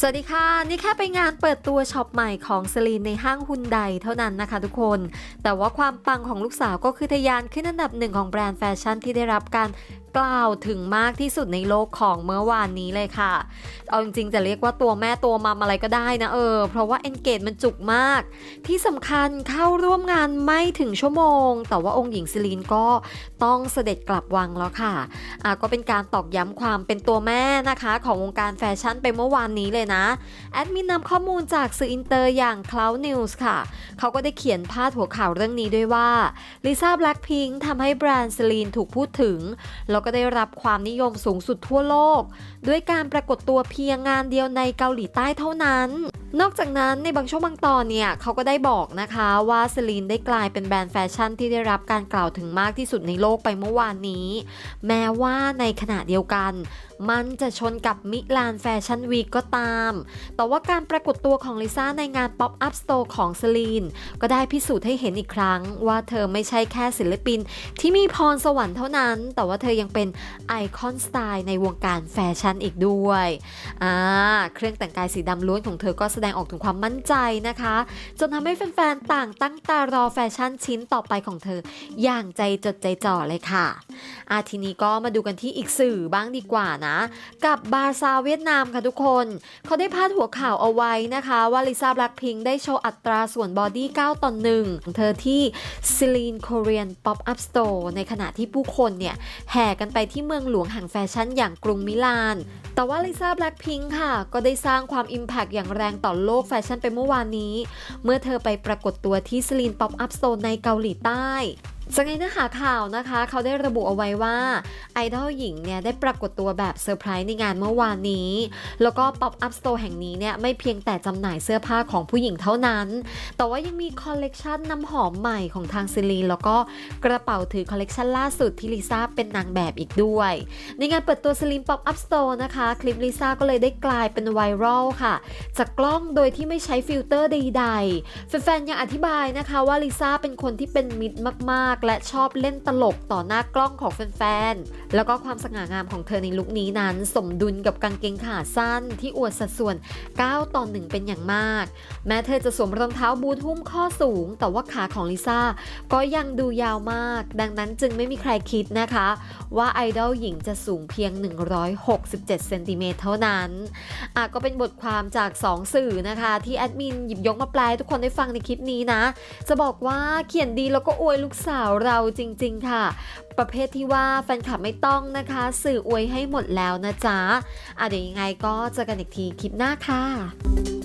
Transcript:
สวัสดีค่ะ นี่แค่ไปงานเปิดตัวช็อปใหม่ของสลีนในห้างฮุนไดเท่านั้นนะคะทุกคน แต่ว่าความปังของลูกสาวก็คือทะยานขึ้นอันดับหนึ่งของแบรนด์แฟชั่นที่ได้รับการกล่าวถึงมากที่สุดในโลกของเมื่อวานนี้เลยค่ะ เอาจริงๆ จะเรียกว่าตัวแม่ตัวมัมอะไรก็ได้นะเออ เพราะว่า Engage มันจุกมาก ที่สำคัญเข้าร่วมงานไม่ถึงชั่วโมง แต่ว่าองค์หญิงซิลีนก็ต้องเสด็จกลับวังแล้วค่ะอะ ก็เป็นการตอกย้ำความเป็นตัวแม่นะคะ ของวงการแฟชั่นไปเมื่อวานนี้เลยนะแอดมินนำข้อมูลจากสื่ออินเตอร์อย่าง Cloud News ค่ะ เขาก็ได้เขียนพาดหัวข่าวเรื่องนี้ด้วยว่าลิซ่าแบล็ k พิงทำให้แบรนด์ซ e ลีนถูกพูดถึงแล้วก็ได้รับความนิยมสูงสุดทั่วโลก ด้วยการปรากฏตัวเพียงงานเดียวในเกาหลีใต้เท่านั้น นอกจากนั้นในบางช่วงบางตอนเนี่ยเขาก็ได้บอกนะคะว่าซลีนได้กลายเป็นแบรนด์แฟชั่นที่ได้รับการกล่าวถึงมากที่สุดในโลกไปเมื่อวานนี้ แม้ว่าในขณะเดียวกัน มันจะชนกับมิลานแฟชั่นวีก็ตาม แต่ว่าการปรากฏตัวของลิซ่าในงาน Pop Up Store ของซลีนก็ได้พิสูจน์ให้เห็นอีกครั้ง ว่าเธอไม่ใช่แค่ศิลปินที่มีพรสวรรค์เท่านั้น แต่ว่าเธอยังเป็นไอคอนสไตล์ในวงการแฟชั่นอีกด้วยอ่าเครื่องแต่งกายสีดำล้วนของเธอก็แสดงออกถึงความมั่นใจนะคะ จนทำให้แฟนๆ ต่างตั้งตารอแฟชั่นชิ้นต่อไปของเธอ อย่างใจจดใจจ่อเลยค่ะอาทีนี้ก็มาดูกันที่อีกสื่อบ้างดีกว่านะ กับบาซาเวียดนามค่ะทุกคน เขาได้พาดหัวข่าวเอาไว้นะคะ ว่าลิซ่าแบล็ k พิงได้โชว์อัตราส่วนบอดี้ 9 ต่อ1ของเธอที่ c e l e n Korean Pop Up Store ในขณะที่ผู้คนเนี่ยแห่กันไปที่เมืองหลวงแห่งแฟชั่นอย่างกรุงมิลาน แต่ว่าลิซ่าแบล็คพิงค์ค่ะ ก็ได้สร้างความอิมแพกอย่างแรงต่อโลกแฟชั่นไปเมื่อวานนี้ เมื่อเธอไปปรากฏตัวที่สลีนป๊อปอัพโซนในเกาหลีใต้ จากในเนื้อหาข่าวนะคะ เขาได้ระบุเอาไว้ว่าไอดอลหญิงเนี่ยได้ปรากฏตัวแบบเซอร์ไพรส์ในงานเมื่อวานนี้ แล้วก็ Pop Up Store แห่งนี้เนี่ยไม่เพียงแต่จำหน่ายเสื้อผ้าของผู้หญิงเท่านั้น แต่ว่ายังมีคอลเลกชันน้ำหอมใหม่ของทางซิลีแล้วก็กระเป๋าถือคอลเลกชันล่าสุดที่ลิซ่าเป็นนางแบบอีกด้วย ในงานเปิดตัวซิลีน Pop Up Store นะคะ คลิปลิซ่าก็เลยได้กลายเป็นไวรัลค่ะ จากกล้องโดยที่ไม่ใช้ฟิลเตอร์ใดๆแฟนๆยังอธิบายนะคะว่าลิซ่าเป็นคนที่เป็นมิตรมากๆและชอบเล่นตลกต่อหน้ากล้องของแฟนๆ แล้วก็ความสง่างามของเธอในลุคนี้นั้น สมดุลกับกางเกงขาสั้นที่อวดสัดส่วน 9 ต่อ 1 เป็นอย่างมาก แม้เธอจะสวมรองเท้าบูทหุ้มข้อสูง แต่ว่าขาของลิซ่าก็ยังดูยาวมาก ดังนั้นจึงไม่มีใครคิดนะคะ ว่าไอดอลหญิงจะสูงเพียง 167 เซนติเมตรเท่านั้นอะก็เป็นบทความจาก 2 สื่อนะคะ ที่แอดมินหยิบยกมาแปลให้ทุกคนได้ฟังในคลิปนี้นะ จะบอกว่าเขียนดีแล้วก็อวยลูกสาวาวเราจริง ๆ ค่ะ ประเภทที่ว่าแฟนคลับไม่ต้องนะคะ สื่ออวยให้หมดแล้วนะจ๊ะอะเดี๋ยวยังไงก็เจอกันอีกทีคลิปหน้าค่ะ